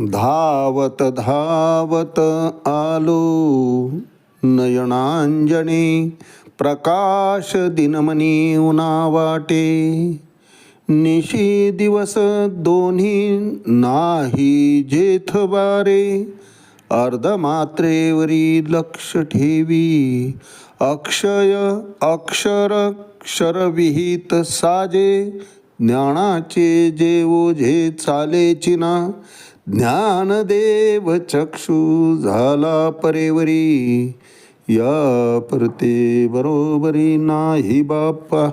धावत धावत आलो. नयनांजने प्रकाश दिनमनी उना वाटे निशी दिवस दोन्ही नाही जेथ बारे अर्धमात्रेवरी लक्ष ठेवी. अक्षय अक्षर क्षरविहित साजे. ज्ञानाचे जे ओझे चाले चिना ज्ञानदेव चक्षु झाला परेवरी. या परते बरोबरी नाही बाप्पा.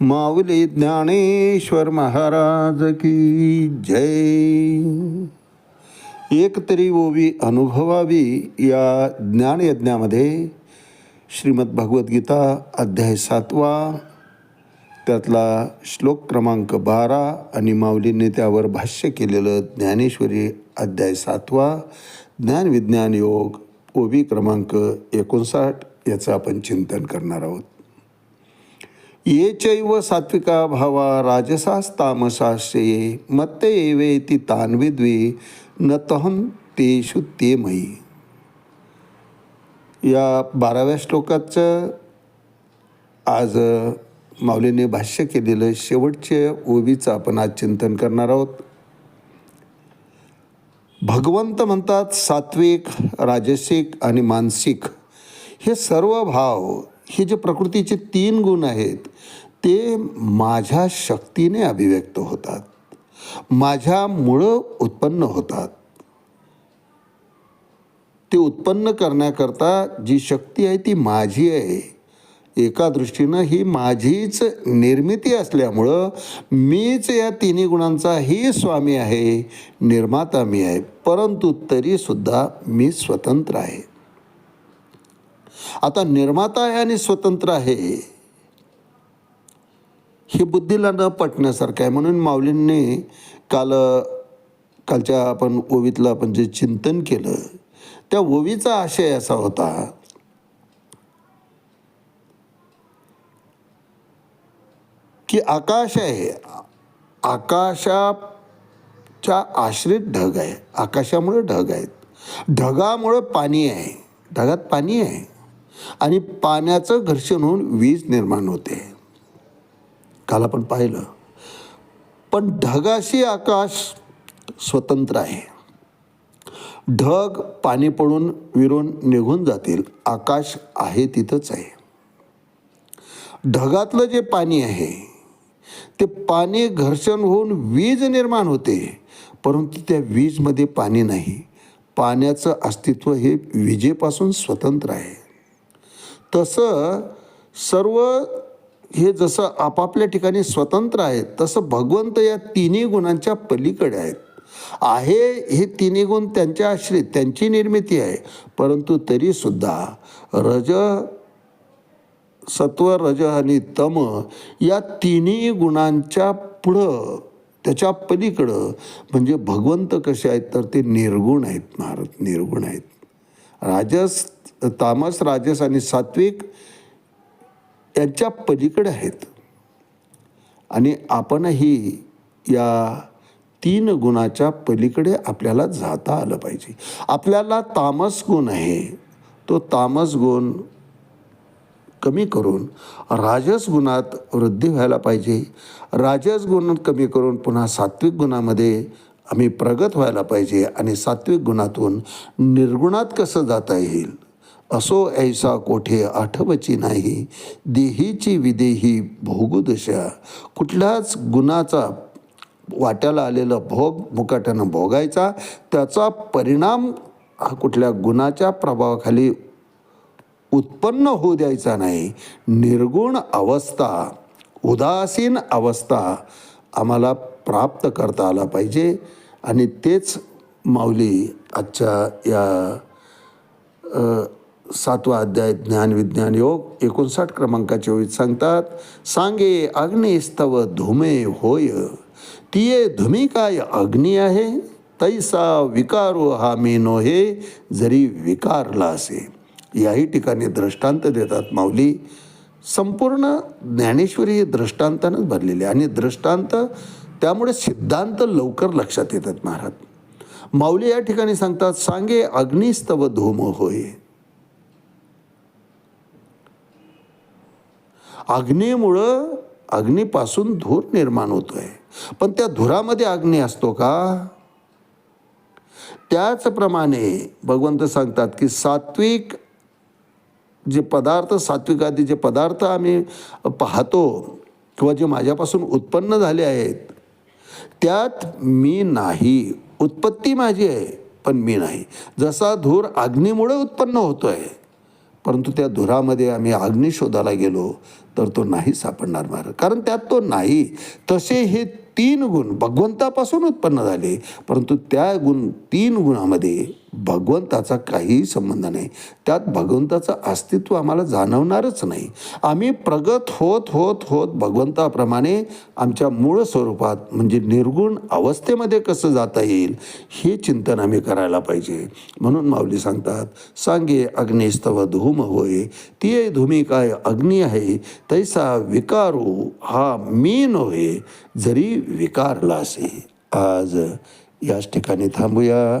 माऊली ज्ञानेश्वर महाराज की जय. एक तरी ओवी अनुभवावी या ज्ञानयज्ञामध्ये श्रीमद भगवद्गीता अध्याय सातवा. त्यातला श्लोक क्रमांक बारा आणि माऊलींनी त्यावर भाष्य केलेलं ज्ञानेश्वरी अध्याय सातवा ज्ञानविज्ञान योग ओवी क्रमांक एकोणसाठ याचं आपण चिंतन करणार आहोत. ये चैव सात्विका भावा राजसास तामसाश्रये मत्त एवेति तान्विद्वी न तहं तेषु ते मयी. या बाराव्या श्लोकाचं आज माऊलीने भाष्य केलेलं शेवटचे ओवीचं आपण आज चिंतन करणार आहोत. भगवंत म्हणतात सात्विक राजसिक आणि मानसिक हे सर्व भाव हे जे प्रकृतीचे तीन गुण आहेत ते माझ्या शक्तीने अभिव्यक्त होतात. माझ्यामुळं उत्पन्न होतात. ते उत्पन्न करण्याकरता जी शक्ती आहे ती माझी आहे. एका दृष्टीनं ही माझीच निर्मिती असल्यामुळं मीच या तिन्ही गुणांचाही स्वामी आहे निर्माता मी आहे परंतु तरीसुद्धा मी स्वतंत्र आहे. आता निर्माता आहे आणि स्वतंत्र आहे हे बुद्धीला न पटण्यासारखं आहे. म्हणून माऊलींनी काल कालच्या आपण ओवीतलं आपण जे चिंतन केलं त्या ओवीचा आशय असा होता की आकाश आहे. आकाशाच्या आश्रित ढग आहे. आकाशामुळे ढग आहेत. ढगामुळं पाणी आहे. ढगात पाणी आहे. आणि पाण्याचं घर्षण होऊन वीज निर्माण होते. काल आपण पाहिलं. पण ढगाशी आकाश स्वतंत्र आहे. ढग पाणी पडून विरून निघून जातील. आकाश आहे तिथंच आहे. ढगातलं जे पाणी आहे ते पाणी घर्षण होऊन वीज निर्माण होते परंतु त्या वीजमध्ये पाणी नाही. पाण्याचं अस्तित्व हे विजेपासून स्वतंत्र आहे. तसं सर्व हे जसं आपापल्या ठिकाणी स्वतंत्र आहे तसं भगवंत या तिन्ही गुणांच्या पलीकडे आहेत. आहे हे तिन्ही गुण त्यांच्या आश्रित त्यांची निर्मिती आहे परंतु तरीसुद्धा रज सत्व रज आणि तम या तिन्ही गुणांच्या पुढं त्याच्या पलीकडं म्हणजे भगवंत कसे आहेत तर ते निर्गुण आहेत महाराज निर्गुण आहेत. राजस तामस राजस आणि सात्विक यांच्या पलीकडे आहेत. आणि आपणही या तीन गुणाच्या पलीकडे आपल्याला जाता आलं पाहिजे. आपल्याला तामस गुण आहे. तो तामस गुण कमी करून राजस गुणात वृद्धी व्हायला पाहिजे. राजस गुण कमी करून पुन्हा सात्विक गुणामध्ये आम्ही प्रगत व्हायला पाहिजे आणि सात्विक गुणातून निर्गुणात कसं जाता येईल? असो ऐसा कोठे आठवची नाही. देहीची विदेही भोगुदशा. कुठल्याच गुणाचा वाट्याला आलेला भोग मुकाट्यानं भोगायचा त्याचा परिणाम हा कुठल्या गुणाच्या प्रभावाखाली उत्पन्न होऊ द्यायचा नाही. निर्गुण अवस्था उदासीन अवस्था आम्हाला प्राप्त करता आला पाहिजे. आणि तेच माऊली आजच्या या सातवा अध्याय ज्ञान विज्ञान योग एकोणसाठ क्रमांकाचे ओळीत सांगतात सांगे अग्निस्तव धुमे होय. तिये धुमी काय अग्नी आहे? तैसा विकारो हा मेनो हे जरी विकारला असे. याही ठिकाणी दृष्टांत देतात माऊली. संपूर्ण ज्ञानेश्वरी ही दृष्टांतानंच भरलेली आहे. आणि दृष्टांत त्यामुळे सिद्धांत लवकर लक्षात येतात महाराज. माऊली या ठिकाणी सांगतात सांगे अग्निस्तव धूम होय. अग्नीमुळं अग्नीपासून धूर निर्माण होतोय. पण त्या धुरामध्ये अग्नी असतो का? त्याचप्रमाणे भगवंत सांगतात की सात्विक जे पदार्थ सात्विक आदी जे पदार्थ आम्ही पाहतो किंवा जे माझ्यापासून उत्पन्न झाले आहेत त्यात मी नाही. उत्पत्ती माझी आहे पण मी नाही. जसा धूर अग्नीमुळे उत्पन्न होतो आहे परंतु त्या धुरामध्ये आम्ही अग्नी शोधायला गेलो तर तो नाही सापडणार महाराज कारण त्यात तो नाही. तसे हे तीन गुण भगवंतापासून उत्पन्न झाले परंतु त्या गुण तीन गुणामध्ये भगवंताचा काहीही संबंध नाही. त्यात भगवंताचं अस्तित्व आम्हाला जाणवणारच नाही. आम्ही प्रगत होत होत होत भगवंताप्रमाणे आमच्या मूळ स्वरूपात म्हणजे निर्गुण अवस्थेमध्ये कसं जाता येईल हे चिंतन आम्ही करायला पाहिजे. म्हणून माऊली सांगतात सांगे अग्निस्तव धूम होय ती धूमी काय अग्नी आहे तैसा विकारू हा मी नव्हे जरी विकारला असे. आज याच ठिकाणी थांबूया.